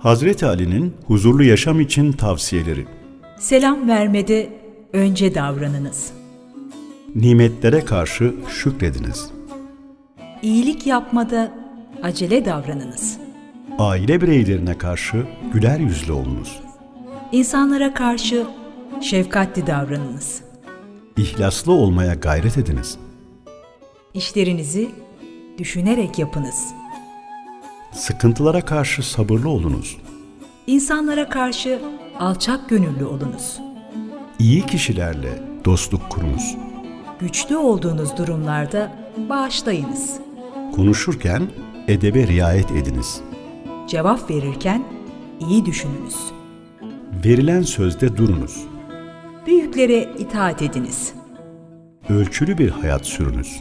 Hazreti Ali'nin huzurlu yaşam için tavsiyeleri. Selam vermede önce davranınız. Nimetlere karşı şükrediniz. İyilik yapmada acele davranınız. Aile bireylerine karşı güler yüzlü olunuz. İnsanlara karşı şefkatli davranınız. İhlaslı olmaya gayret ediniz. İşlerinizi düşünerek yapınız. Sıkıntılara karşı sabırlı olunuz. İnsanlara karşı alçak gönüllü olunuz. İyi kişilerle dostluk kurunuz. Güçlü olduğunuz durumlarda bağışlayınız. Konuşurken edebe riayet ediniz. Cevap verirken iyi düşününüz. Verilen sözde durunuz. Büyüklere itaat ediniz. Ölçülü bir hayat sürünüz.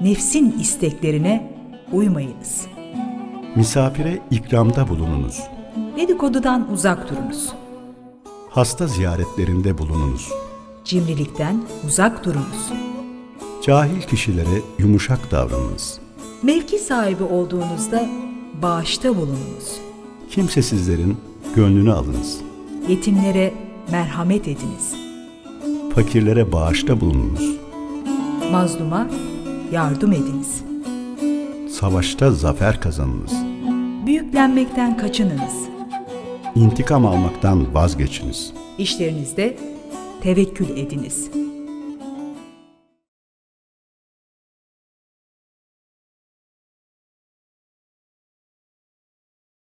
Nefsin isteklerine uymayınız. Misafire ikramda bulununuz. Dedikodudan uzak durunuz. Hasta ziyaretlerinde bulununuz. Cimrilikten uzak durunuz. Cahil kişilere yumuşak davranınız. Mevki sahibi olduğunuzda bağışta bulununuz. Kimsesizlerin gönlünü alınız. Yetimlere merhamet ediniz. Fakirlere bağışta bulununuz. Mazluma yardım ediniz. Savaşta zafer kazanınız. Büyüklenmekten kaçınınız. İntikam almaktan vazgeçiniz. İşlerinizde tevekkül ediniz.